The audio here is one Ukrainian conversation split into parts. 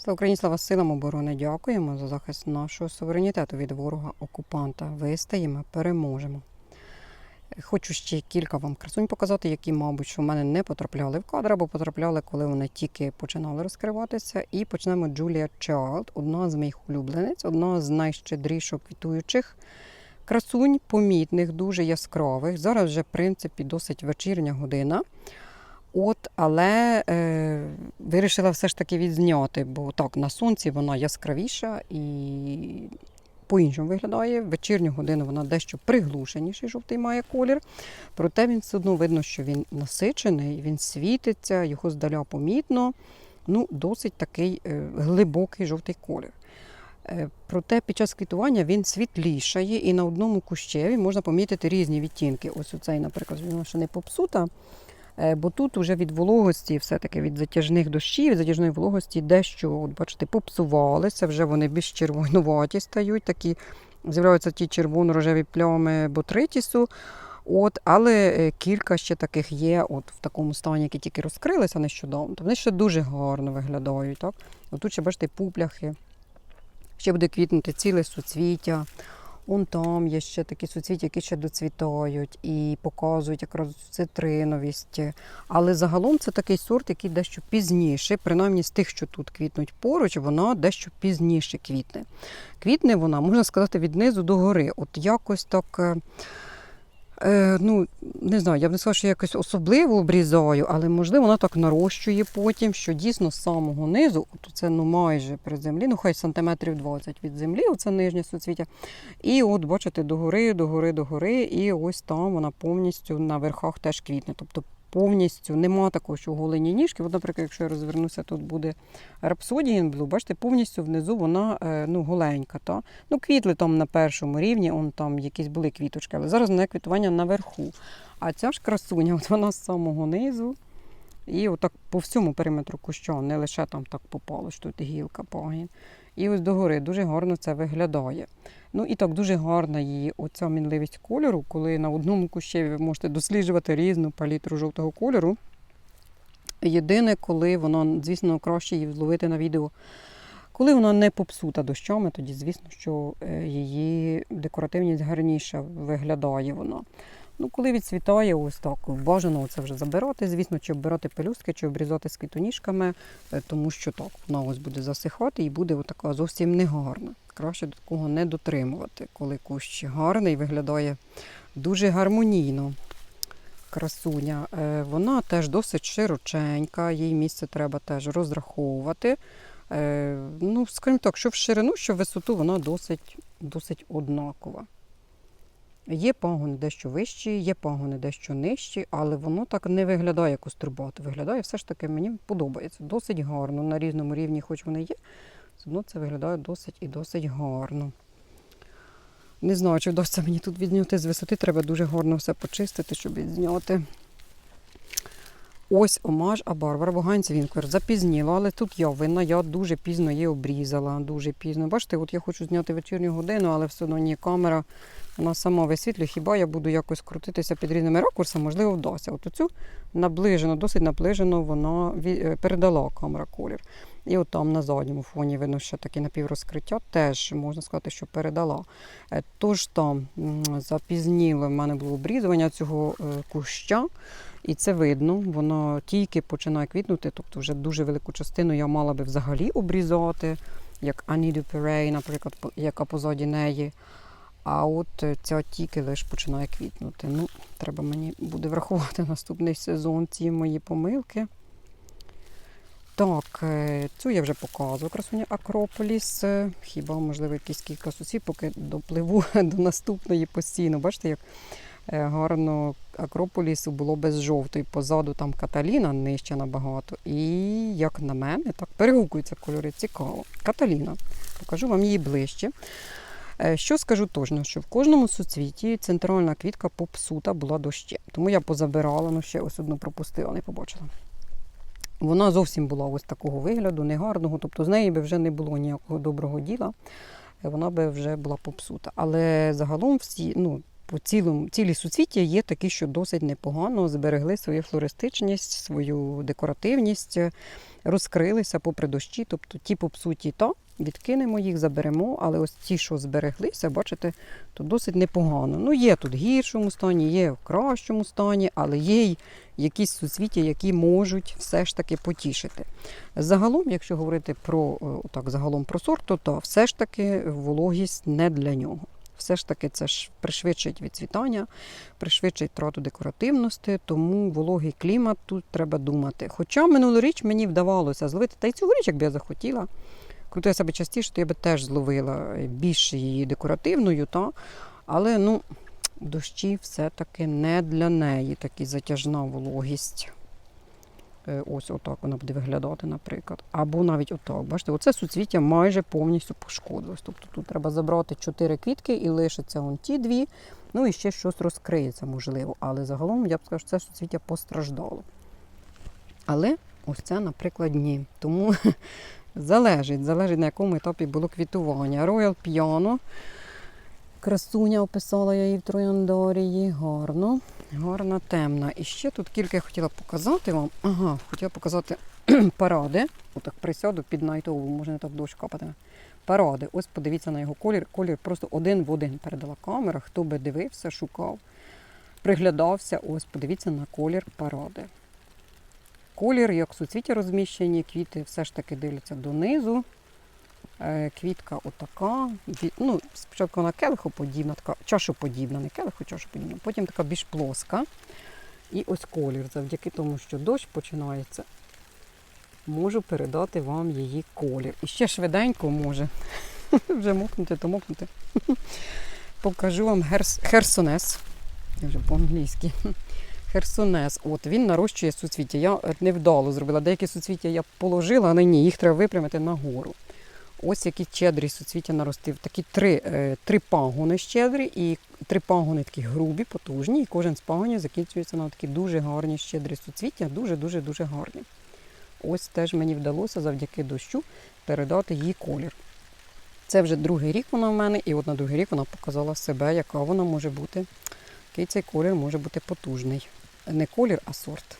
Слава Україні, слава силам оборони. Дякуємо за захист нашого суверенітету від ворога окупанта. Вистоїмо, переможемо. Хочу ще кілька вам красунь показати, які, мабуть, що в мене не потрапляли в кадр, або потрапляли, коли вони тільки починали розкриватися. І почнемо Джулія Чайлд, одна з моїх улюблениць, одна з найщедріших квітуючих красунь, помітних, дуже яскравих. Зараз вже, в принципі, досить вечірня година. От, але е, вирішила все ж таки відзняти, бо так, на сонці вона яскравіша і по-іншому виглядає. В вечірню годину вона дещо приглушеніший жовтий має колір. Проте він все одно видно, що він насичений, він світиться, його здаля помітно. Ну, досить такий е, глибокий жовтий колір. Е, Проте під час квітування він світлішає, і на одному кущеві можна помітити різні відтінки. Ось оцей, наприклад, вона ще не попсута. Е, Бо тут уже від вологості, все-таки від затяжних дощів, від затяжної вологості дещо, от бачите, попсувалися, вже вони більш червонуваті стають, такі з'являються ті червоно-рожеві плями ботритісу. От, але е, кілька ще таких є от в такому стані, які тільки розкрилися нещодавно. Вони ще дуже гарно виглядають. Так? От тут ще бачите пупляхи. Ще буде квітнути ціле суцвіття. Он там є ще такі суцвіття, які ще доцвітають і показують якраз цитриновість. Але загалом це такий сорт, який дещо пізніше, принаймні з тих, що тут квітнуть поруч, вона дещо пізніше квітне. Квітне вона, можна сказати, від низу до гори. От якось так. Е, ну, не знаю, я б не сказала, що я якось особливо обрізаю, але можливо вона так нарощує потім, що дійсно з самого низу, от це ну майже при землі, ну хай сантиметрів 20 від землі, оце нижнє суцвіття. І от бачите, догори, догори, догори, і ось там вона повністю на верхах теж квітне. Тобто повністю нема такого, що голені ніжки. От, наприклад, якщо я розвернуся, тут буде рапсодієн блу, бачите, повністю внизу вона е, ну, голенька. Та? Ну, квітли там на першому рівні, он там якісь були квіточки, але зараз не квітування наверху. А ця ж красуня, от вона з самого низу. І отак по всьому периметру куща, не лише там так попало, що тут гілка, пагін. І ось догори дуже гарно це виглядає. Ну і так дуже гарна її оця мінливість кольору, коли на одному кущеві ви можете досліджувати різну палітру жовтого кольору. Єдине, коли воно, звісно, краще її зловити на відео. Коли вона не попсута дощами, тоді, звісно, що е, її декоративність гарніше виглядає вона. Ну, коли відцвітає, так бажано це вже забирати, звісно, чи оббирати пелюстки, чи обрізати з квітоніжками, е, тому що так, вона ось буде засихати і буде така зовсім негарна. Краще до такого не дотримувати, коли кущ гарний, виглядає дуже гармонійно. Красуня. Е, Вона теж досить широченька, їй місце треба теж розраховувати. Е, Ну, скажімо так, що в ширину, що в висоту вона досить, досить однакова. Є пагони дещо вищі, є пагони дещо нижчі, але воно так не виглядає як острубато. Виглядає все ж таки, мені подобається. Досить гарно. На різному рівні, хоч вони є, все одно це виглядає досить і досить гарно. Не знаю, чи вдасться мені тут відзняти з висоти, треба дуже гарно все почистити, щоб відзняти. Ось омаж, а Барбара Буганець Вінклер. Запізніло, але тут я винна, я дуже пізно її обрізала. Дуже пізно. Бачите, от я хочу зняти вечірню годину, але все одно ні камера вона сама висвітлює. Хіба я буду якось крутитися під різними ракурсами, можливо, вдасться. От оцю наближено, досить наближено вона е, передала камера колір. І от там на задньому фоні видно ще таке напіврозкриття, теж можна сказати, що передала. Е, Тож там запізніло в мене було обрізування цього е, куща. І це видно, воно тільки починає квітнути, тобто вже дуже велику частину я мала би взагалі обрізати, як Annie Duperey, наприклад, яка позаді неї. А от е, ця тільки лише починає квітнути. Ну, треба мені буде врахувати наступний сезон ці мої помилки. Так, е, цю я вже показувала красуня Акрополіс. Е, Хіба, можливо, якісь кілька сусів, поки допливу до наступної постійно. Бачите, як гарно Акрополісу було без жовтої. Позаду там Каталіна нижче набагато. І, як на мене, так перегукуються кольори. Цікаво. Каталіна. Покажу вам її ближче. Е, Що скажу точно, що в кожному суцвіті центральна квітка попсута була дощем. Тому я позабирала, ну ще ось одну пропустила, не побачила. Вона зовсім була ось такого вигляду, негарного, тобто з неї би вже не було ніякого доброго діла, е, вона би вже була попсута. Але загалом всі, ну, по цілому, цілі суцвіття є такі, що досить непогано зберегли свою флористичність, свою декоративність, е, розкрилися попри дощі. Тобто ті попсуті, то відкинемо їх, заберемо, але ось ті, що збереглися, бачите, то досить непогано. Ну, є тут в гіршому стані, є в кращому стані, але є й якісь суцвіття, які можуть все ж таки потішити. Загалом, якщо говорити про е, так, загалом про сорт, то, то все ж таки вологість не для нього. Все ж таки це ж пришвидшить відцвітання, пришвидшить трату декоративності, тому вологий клімат тут треба думати. Хоча минулоріч мені вдавалося зловити, та й цьогоріч, якби я захотіла, крутила себе частіше, то я би теж зловила більш її декоративною, та? але ну, дощі все-таки не для неї такі затяжна вологість. Е, Ось отак вона буде виглядати, наприклад. Або навіть отак. Бачите, оце суцвіття майже повністю пошкодилось. Тобто тут треба забрати чотири квітки і лишиться вон ті дві. Ну і ще щось розкриється, можливо. Але загалом я б сказала, що це суцвіття постраждало. Але ось це, наприклад, ні. Тому залежить, залежить на якому етапі було квітування. Royal Piano. Красуня описала я її в трояндорії. Гарно. Гарна темна. І ще тут кілька я хотіла показати вам. Ага, хотіла показати паради. Отак присяду під найтову, може не так дощ капатиме. Паради. Ось подивіться на його колір. Колір просто один в один передала камера. Хто би дивився, шукав, приглядався. Ось подивіться на колір паради. Колір, як суцвіття розміщені, квіти все ж таки дивляться донизу. Е, Квітка отака. Ну, спочатку вона келихоподібна, така чашоподібна, не келихо, чашоподібна, потім така більш плоска. І ось колір. Завдяки тому, що дощ починається, можу передати вам її колір. І ще швиденько може. Вже мокнути, то мокнути. Покажу вам херсонес. Я вже по-англійськи. Херсонес. От він нарощує суцвіття. Я невдало зробила. Деякі суцвіття я положила, але ні, їх треба випрямити нагору. Ось які щедрі суцвіття наростив. Такі три, е, три пагони щедрі, і три пагони такі грубі, потужні, і кожен з пагонів закінчується на такі дуже гарні щедрі суцвіття, дуже-дуже дуже гарні. Ось теж мені вдалося завдяки дощу передати їй колір. Це вже другий рік вона в мене, і от на другий рік вона показала себе, яка вона може бути, який цей колір може бути потужний. Не колір, а сорт.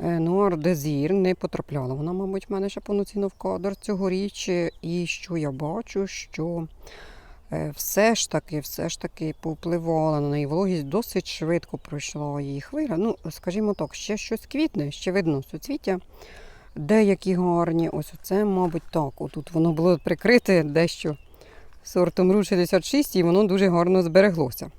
Е, Нуар Дезір не потрапляла. Вона, мабуть, в мене ще повноцінно в кадр цьогоріч. І що я бачу, що е, все ж таки, все ж таки повпливала на неї вологість, досить швидко пройшла її хвиля. Ну, скажімо так, ще щось квітне, ще видно суцвіття. Деякі гарні, ось це, мабуть, так. Отут воно було прикрите дещо сортом Ру 66, і воно дуже гарно збереглося.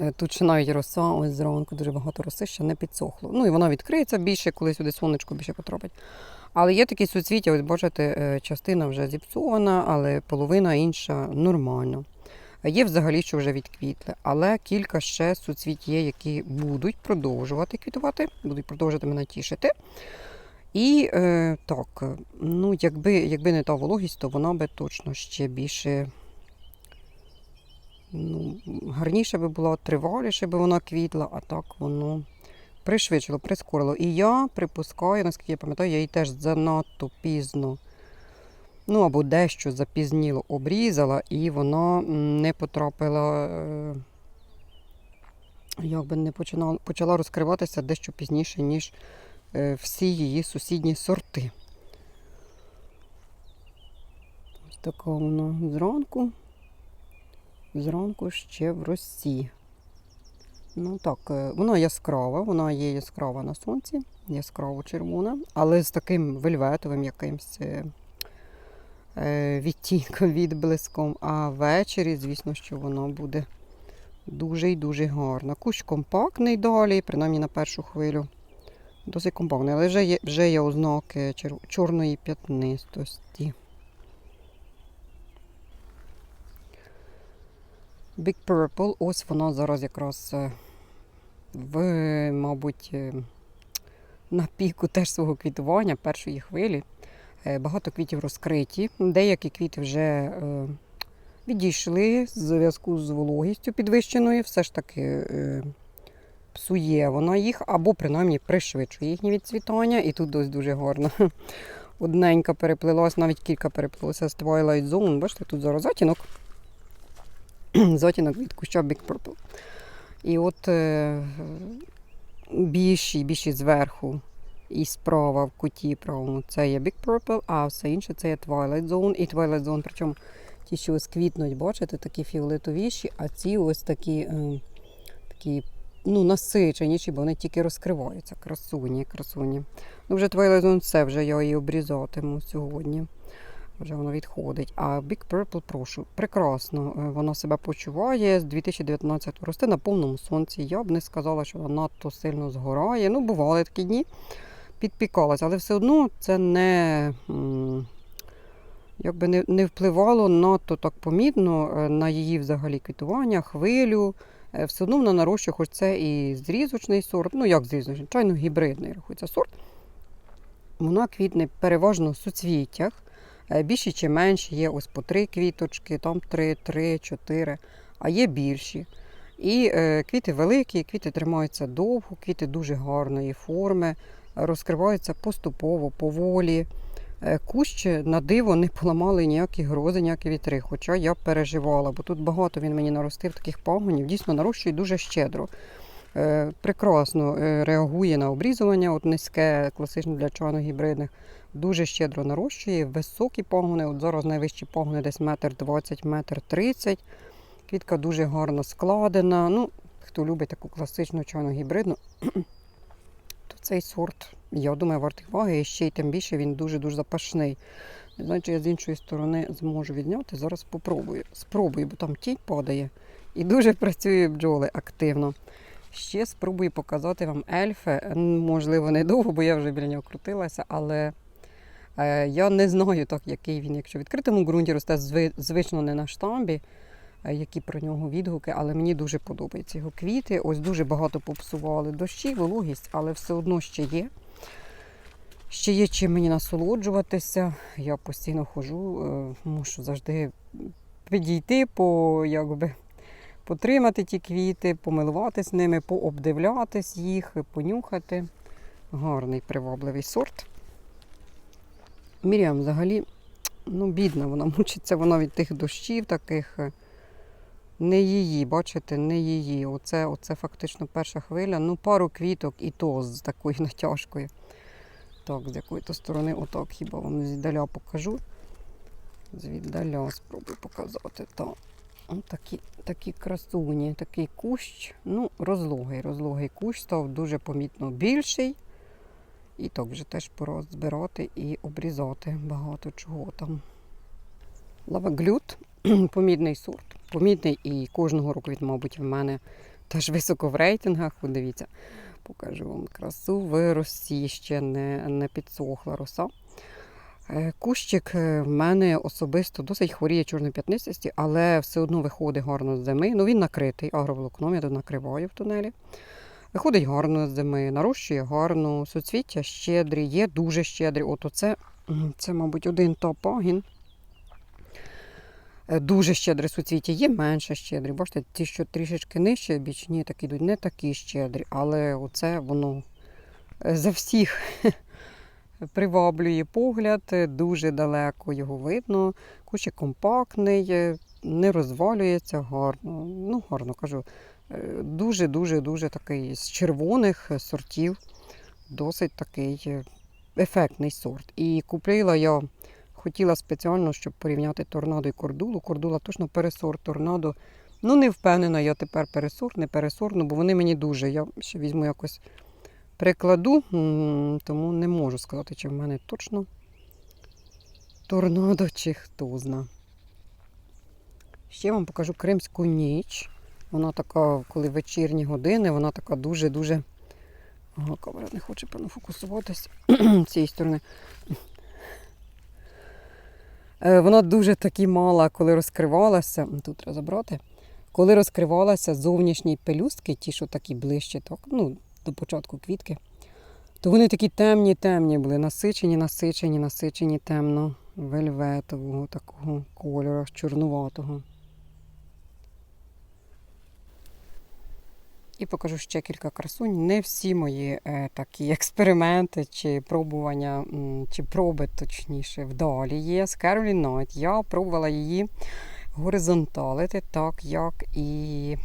Е, Тут ще навіть роса, ось зранку дуже багато роси ще не підсохло. Ну і вона відкриється більше, коли сюди сонечко більше потрапить. Але є такі суцвіття, ось бачите, е, частина вже зіпсована, але половина інша нормально. Є взагалі, що вже відквітли, але кілька ще суцвіт є, які будуть продовжувати квітувати, будуть продовжувати мене тішити. І е, так, ну, якби, якби не та вологість, то вона би точно ще більше ну, гарніше би була, триваліше би вона квітла, а так воно пришвидшило, прискорило. І я припускаю, наскільки я пам'ятаю, я її теж занадто пізно, ну або дещо запізніло обрізала, і вона не потрапила, е, якби не починала, почала розкриватися дещо пізніше, ніж е, всі її сусідні сорти. Така вона зранку. Зранку ще в росі. Ну так, е, вона яскрава, вона є яскрава на сонці, яскраво червона, але з таким вельветовим якимсь е, е, відтінком, відблиском. А ввечері, звісно, що вона буде дуже і дуже гарна. Кущ компактний далі, принаймні на першу хвилю. Досить компактний, але вже є, вже є ознаки чорної п'ятнистості. Big Purple, ось вона зараз якраз е, в, мабуть, е, на піку теж свого квітування, першої хвилі. Е, Багато квітів розкриті. Деякі квіти вже відійшли з зв'язку з вологістю підвищеною. Все ж таки псує вона їх, або принаймні пришвидшує їхнє відцвітання. І тут ось дуже гарно. Одненька переплилась, навіть кілька переплилося з Twilight Zone. Бачите, тут зараз затінок. затінок від куща Big Purple. І от е, більші, більші зверху і справа в куті правому це є Big Purple, а все інше це є Twilight Zone. І Twilight Zone, причому ті, що ось квітнуть, бачите, такі фіолетовіші, а ці ось такі, е, такі ну, насиченіші, бо вони тільки розкриваються. Красуні, красуні. Ну, вже Twilight Zone все, вже я її обрізатиму сьогодні. Вже воно відходить. А Big Purple, прошу, прекрасно. е, Вона себе почуває з 2019 росте на повному сонці. Я б не сказала, що вона надто сильно згорає. Ну, бували такі дні, підпікалась, але все одно це не, якби не, не впливало надто так помітно е, на її взагалі квітування, хвилю. Е, Все одно вона нарощує, хоч це і зрізочний сорт, ну як зрізочний, звичайно, гібридний рахується сорт. Вона квітне переважно в суцвіттях. Е, Більші чи менші, є ось по три квіточки, там три, три, чотири, а є більші. І е, квіти великі, квіти тримаються довго, квіти дуже гарної форми, розкриваються поступово, поволі. Е, Кущ на диво не поламали ніякі грози, ніякі вітри. Хоча я переживала, бо тут багато він мені наростив таких пагонів. Дійсно нарощує дуже щедро. Прекрасно реагує на обрізування, от низьке, класичне для чано-гібридних. Дуже щедро нарощує, високі пагони. От зараз найвищі пагони десь метр двадцять, метр тридцять. Квітка дуже гарно складена. Ну, хто любить таку класичну чано-гібридну, то цей сорт, я думаю, вартий уваги. І ще й тим більше він дуже-дуже запашний. Не знаю, чи я з іншої сторони зможу відняти. Зараз спробую. Спробую, бо там тінь падає. І дуже працює бджоли активно. Ще спробую показати вам ельфи. Можливо, не довго, бо я вже біля нього крутилася, але я не знаю так, який він, якщо в відкритому ґрунті росте, звично не на штамбі, е, які про нього відгуки, але мені дуже подобаються його квіти. Ось дуже багато попсували дощі, вологість, але все одно ще є. Ще є чим мені насолоджуватися. Я постійно ходжу, е, мушу завжди підійти, по, якби, потримати ті квіти, помилуватись ними, пообдивлятись їх, понюхати. Гарний привабливий сорт. Міріам взагалі, ну, бідна, вона мучиться вона від тих дощів таких. е, Не її, бачите, не її. Оце, оце фактично перша хвиля. Ну, пару квіток і то з такою натяжкою. Так, з якої то сторони, отак хіба вам звіддаля покажу. Звіддаля спробую показати. Так. Такі такі красуні, такий кущ. Ну, розлогий, розлогий кущ став дуже помітно більший. І так вже теж пора збирати і обрізати багато чого там. Лаваглют, помітний сорт. Помітний і кожного року він, мабуть, в мене теж високо в рейтингах. От Дивіться, покажу вам красу. В ще не, не підсохла роса. Е, Кущик е, в мене особисто досить хворіє чорної п'ятнистості, але все одно виходить гарно з зими. Ну він накритий агроволокном, я тут накриваю в тунелі. Виходить гарно з зими, нарощує гарно, суцвіття щедрі, є дуже щедрі. От оце, це, мабуть, один топагін. Е, Дуже щедре суцвіття, є менше щедрі. Бачите, ті, що трішечки нижче, бічні, так ідуть, не такі щедрі, але оце воно е, за всіх приваблює погляд, е, дуже далеко його видно. Кущик компактний, не розвалюється гарно. Ну, гарно кажу. Дуже-дуже дуже такий з червоних е, сортів, досить такий е, ефектний сорт. І купила я, хотіла спеціально, щоб порівняти торнадо і кордулу. Кордула точно пересорт торнадо. Ну, не впевнена, я тепер пересорт, не пересорт, бо вони мені дуже. Я ще візьму якось прикладу, тому не можу сказати, чи в мене точно торнадо, чи хто зна. Ще вам покажу кримську ніч. Вона така, коли вечірні години, вона така дуже-дуже. Ага, камера не хоче фокусуватись цієї сторони. Е, Вона дуже таки мала, коли розкривалася. Тут треба забрати. Коли розкривалася зовнішні пелюстки, ті, що такі ближче, так, ну, до початку квітки, то вони такі темні, темні були, насичені, насичені, насичені темно, вельветового такого кольору, чорнуватого. І покажу ще кілька красунь. Не всі мої е, такі експерименти чи пробування, чи проби точніше, вдалі є з Carolyn Knight. Я пробувала її горизонталити, так як і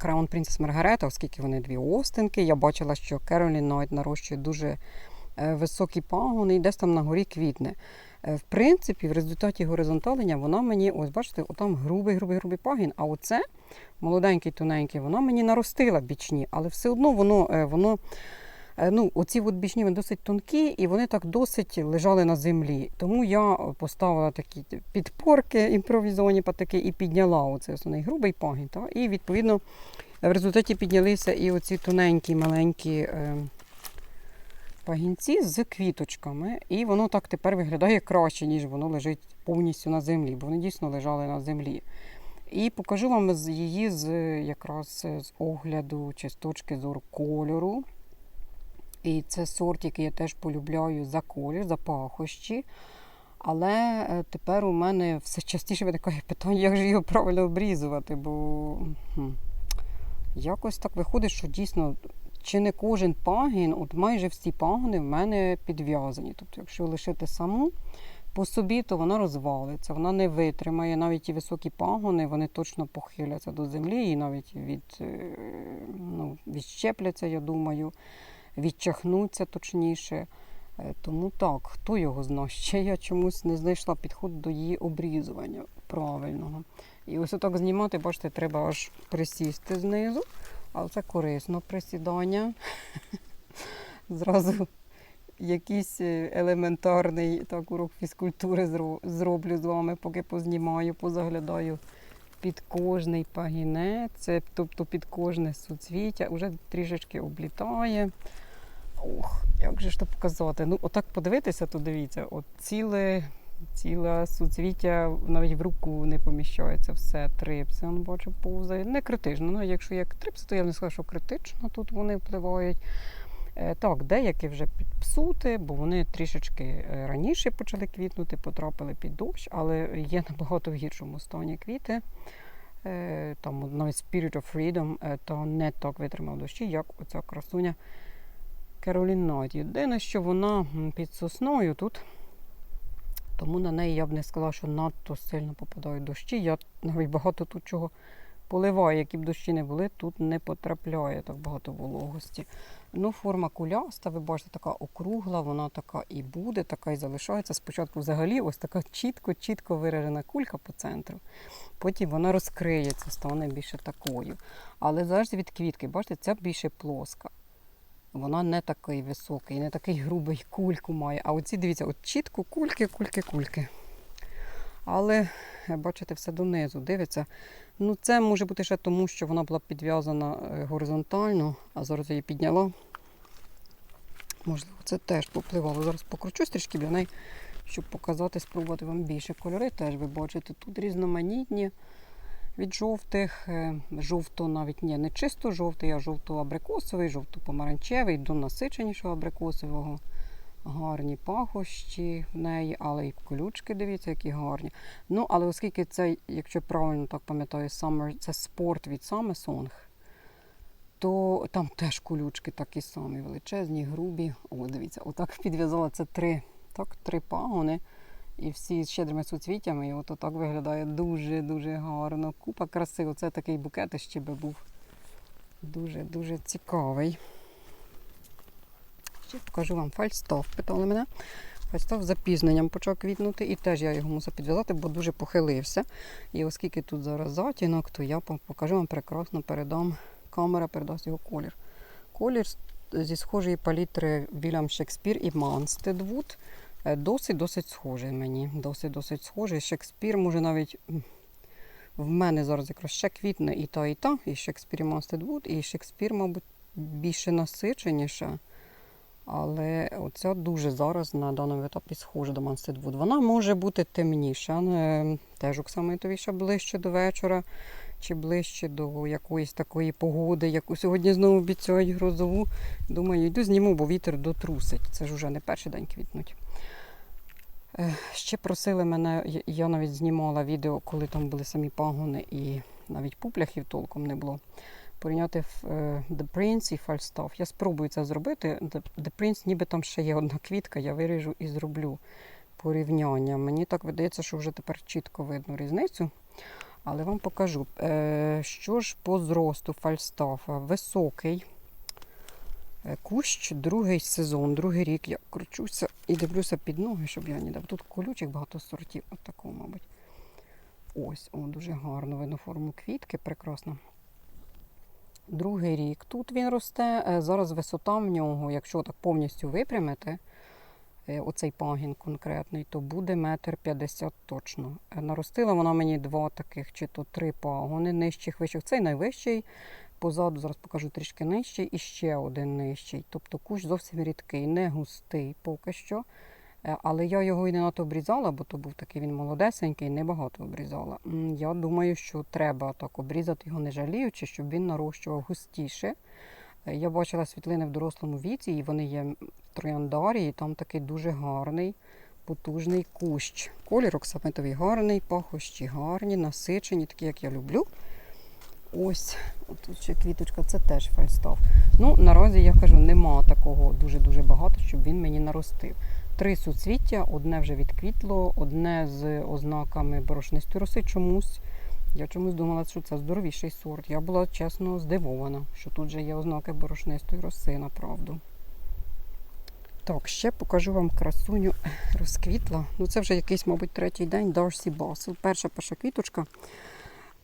Crown Princess Маргарета, оскільки вони дві остинки. Я бачила, що Carolyn Knight нарощує дуже е, високі пагони і десь там на горі квітне. Е, В принципі, в результаті горизонталення вона мені, ось бачите, отам грубий, грубий, грубий пагін, а оце молоденький, тоненький, вона мені наростила бічні, але все одно воно, е, воно е, ну, оці от бічні вони досить тонкі і вони так досить лежали на землі. Тому я поставила такі підпорки імпровізовані патики і підняла оцей основний грубий пагін. Та? І відповідно в результаті піднялися і оці тоненькі, маленькі. Е, пагінці з квіточками, і воно так тепер виглядає краще, ніж воно лежить повністю на землі, бо вони дійсно лежали на землі. І покажу вам її з якраз з огляду чи з точки зору кольору. І це сорт, який я теж полюбляю за колір, за пахощі. Але е, тепер у мене все частіше виникає питання, як же його правильно обрізувати, бо хм, якось так виходить, що дійсно чи не кожен пагін, от майже всі пагони в мене підв'язані. Тобто, якщо лишити саму по собі, то вона розвалиться, вона не витримає. Навіть ті високі пагони, вони точно похиляться до землі і навіть від, е, ну, відщепляться, я думаю, відчахнуться точніше. Е, Тому так, хто його знає? Ще я чомусь не знайшла підход до її обрізування правильного. І ось отак знімати, бачите, треба аж присісти знизу. Але це корисно присідання. Зразу якийсь е, елементарний так, урок фізкультури зроблю з вами, поки познімаю, позаглядаю під кожний пагінець, тобто під кожне суцвіття, уже трішечки облітає. Ох, як же ж то показати? Ну, отак подивитися, то дивіться, от ціле, ціле суцвіття навіть в руку не поміщається все. Трипси, он бачу, повзає. Не критично. Ну, якщо як трипси, то я б не сказала, що критично тут вони впливають. Е, Так, деякі вже підпсути, бо вони трішечки е, раніше почали квітнути, потрапили під дощ, але є набагато в гіршому стані квіти. Е, Там навіть Spirit of Freedom то не так витримав дощі, як оця красуня Carolyn Knight. Єдине, що вона під сосною тут, тому на неї я б не сказала, що надто сильно попадають дощі. Я навіть багато тут чого поливаю, які б дощі не були, тут не потрапляє так багато вологості. Ну, форма куляста, ви бачите, така округла, вона така і буде, така і залишається. Спочатку взагалі ось така чітко-чітко виражена кулька по центру. Потім вона розкриється, стане більше такою. Але залежить від квітки, бачите, ця більше плоска. Вона не такий високий, не такий грубий кульку має. А оці, дивіться, от чітко кульки, кульки, кульки. Але, е, бачите, все донизу дивиться. Ну, це може бути ще тому, що вона була підв'язана е, горизонтально, а зараз її підняла. Можливо, це теж попливало. Зараз покручусь трішки для неї, щоб показати, спробувати вам більше. Кольори теж ви бачите. Тут різноманітні від жовтих, е, жовто навіть ні, не чисто жовтий, а жовто-абрикосовий, жовто-помаранчевий, до насиченішого абрикосового. Гарні пахощі в неї, але і колючки, дивіться, які гарні. Ну, але оскільки це, якщо правильно так пам'ятаю, Summer, це спорт від Samsung, то там теж колючки такі самі величезні, грубі. О, дивіться, отак підв'язала це три, так, три пагони. І всі з щедрими суцвіттями. І от так виглядає дуже-дуже гарно. Купа краси. Оце такий букет ще би був дуже-дуже цікавий. Ще покажу вам фальстов. Питали мене. Фальстов з запізненням почав квітнути, і теж я його мусив підв'язати, бо дуже похилився. І оскільки тут зараз затінок, то я покажу вам прекрасно передам. Камера передасть його колір. Колір зі схожої палітри Вільям Шекспір і Манстедвуд. Е, Досить досить схожий мені. Досить досить схожий. Шекспір може навіть в мене зараз якраз ще квітне і та, і та, і Шекспір і Манстедвуд, і Шекспір, мабуть, більше насиченіша. Але оця дуже зараз на даному етапі схожа до Манстедвуд. Вона може бути темніша, е, теж оксамитовіша ближче до вечора, чи ближче до якоїсь такої погоди, яку сьогодні знову обіцяють грозову. Думаю, йду зніму, бо вітер дотрусить. Це ж уже не перший день квітнуть. Е, Ще просили мене, я- навіть знімала відео, коли там були самі пагони і навіть пупляхів толком не було. Порівняти е, The Prince і Falstaff. Я спробую це зробити. The, Prince, ніби там ще є одна квітка, я виріжу і зроблю порівняння. Мені так видається, що вже тепер чітко видно різницю. Але вам покажу, Е, що ж по зросту фальстафа. Високий кущ, другий сезон, другий рік. Я кручуся і дивлюся під ноги, щоб я не дав. Тут колючих багато сортів, от такого, мабуть. Ось, о, дуже гарно видно форму квітки, прекрасно. Другий рік. Тут він росте. Е, Зараз висота в нього, якщо так повністю випрямити, е, оцей пагін конкретний, то буде метр п'ятдесят точно. Е, Наростила вона мені два таких, чи то три пагони нижчих вищих. Цей найвищий, позаду зараз покажу трішки нижчий, і ще один нижчий. Тобто кущ зовсім рідкий, не густий поки що. Е, Але я його і не надто обрізала, бо то був такий він молодесенький, небагато обрізала. Я думаю, що треба так обрізати його не жаліючи, щоб він нарощував густіше. Е, Я бачила світлини в дорослому віці, і вони є в трояндарі, і там такий дуже гарний, потужний кущ. Колір оксамитовий гарний, пахощі гарні, насичені, такі, як я люблю. Ось, тут ще квіточка, це теж фальстаф. Ну, наразі я кажу, нема такого дуже-дуже багато, щоб він мені наростив. Три суцвіття, одне вже відквітло, одне з ознаками борошнистої роси чомусь. Я чомусь думала, що це здоровіший сорт. Я була чесно здивована, що тут же є ознаки борошнистої роси, направду. Так, ще покажу вам красуню розквітла. Ну, це вже якийсь, мабуть, третій день Darcy Basil. Перша перша квіточка.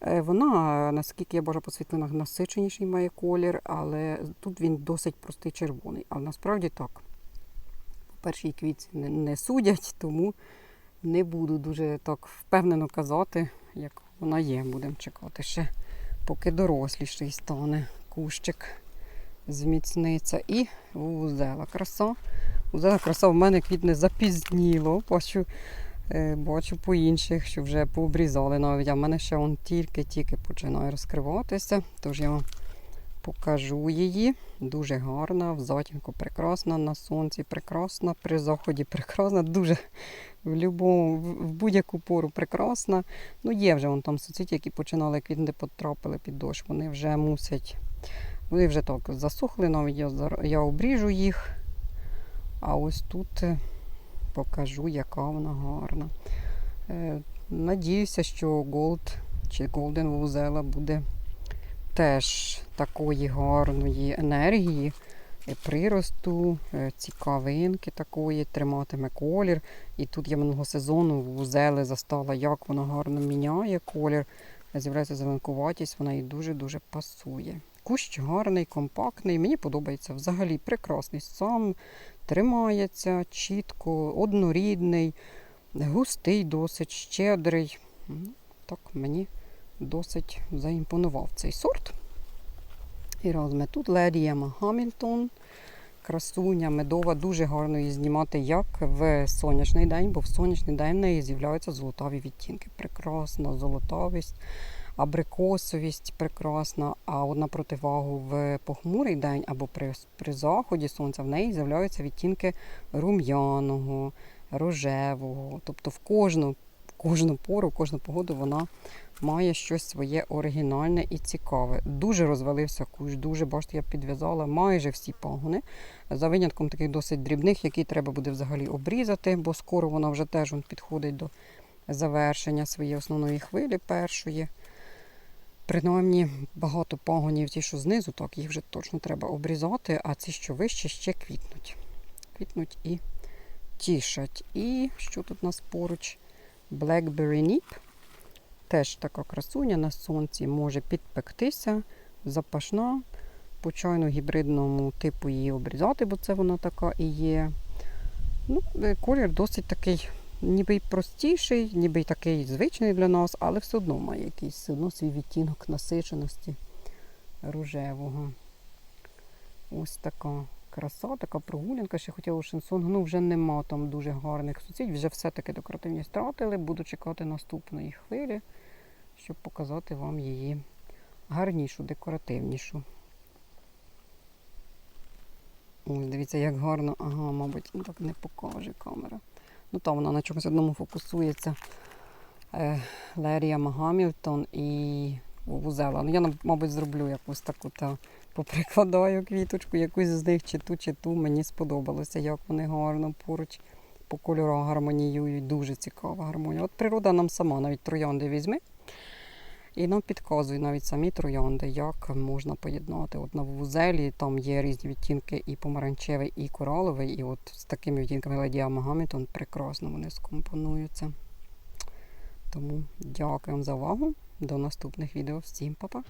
Е, Вона, наскільки я бачу по світлинах, насиченіший має колір, але тут він досить простий червоний. Але насправді так. По першій квітці не, судять, тому не буду дуже так впевнено казати, як вона є. Будемо чекати ще, поки доросліший стане кущик зміцниться. І вузела краса. Вузела краса в мене квітне запізніло. Бачу, бачу по інших, що вже пообрізали навіть. А в мене ще он тільки-тільки починає розкриватися. Тож я вам покажу її. Дуже гарна, в затінку прекрасна, на сонці прекрасна, при заході прекрасна, дуже в, в будь-яку пору прекрасна. Ну, є вже вон там соцвіті, які починали квітнути, потрапили під дощ. Вони вже мусять. Вони вже так засохли, навіть я, я обріжу їх. А ось тут е, покажу, яка вона гарна. Е, Надіюся, що Gold чи Golden Вузела буде теж такої гарної енергії, е, приросту, е, цікавинки такої, триматиме колір. І тут я минулого сезону вузели застала, як вона гарно міняє колір. З'являється зеленкуватість, вона їй дуже-дуже пасує. Кущ гарний, компактний. Мені подобається взагалі прекрасний сам, тримається чітко, однорідний, густий, досить щедрий. Так мені досить заімпонував цей сорт. І разом тут Ледіяма Гамільтон. Красуня медова, дуже гарно її знімати як в сонячний день, бо в сонячний день в неї з'являються золотаві відтінки. Прекрасна золотавість, абрикосовість прекрасна. А от на противагу в похмурий день або при, при заході сонця в неї з'являються відтінки рум'яного, рожевого. Тобто в кожну, в кожну пору, в кожну погоду вона має щось своє оригінальне і цікаве. Дуже розвалився кущ, дуже бачите, я підв'язала майже всі пагони, за винятком таких досить дрібних, які треба буде взагалі обрізати, бо скоро вона вже теж підходить до завершення своєї основної хвилі першої. Принаймні багато пагонів, ті, що знизу, так їх вже точно треба обрізати, а ці, що вище, ще квітнуть. Квітнуть і тішать. І що тут у нас поруч? Blackberry Nip. Теж така красуня на сонці може підпектися, запашна. По чайно-гібридному типу її обрізати, бо це вона така і є. Ну, е, колір досить такий, ніби й простіший, ніби й такий звичний для нас, але все одно має якийсь одно свій відтінок насиченості рожевого. Ось така краса, така прогулянка. Ще хотіла шансон. Ну, вже нема там дуже гарних суцвіть. Вже все-таки декоративність втратили. Буду чекати наступної хвилі, щоб показати вам її гарнішу, декоративнішу. Ось, дивіться, як гарно. Ага, мабуть, ну, так не покаже камера. Ну там вона на чомусь одному фокусується. Е, Лерія Магамільтон і Вузела. Ну, я, мабуть, зроблю якусь таку та поприкладаю квіточку, якусь з них чи ту, чи ту. Мені сподобалося, як вони гарно поруч по кольорах гармоніюють. Дуже цікава гармонія. От природа нам сама, навіть троянди візьми. І нам підказують навіть самі троянди, як можна поєднати. От на вузелі там є різні відтінки і помаранчевий, і кораловий. І от з такими відтінками Ледія Магамітон прекрасно вони скомпонуються. Тому дякую вам за увагу. До наступних відео. Всім па-па!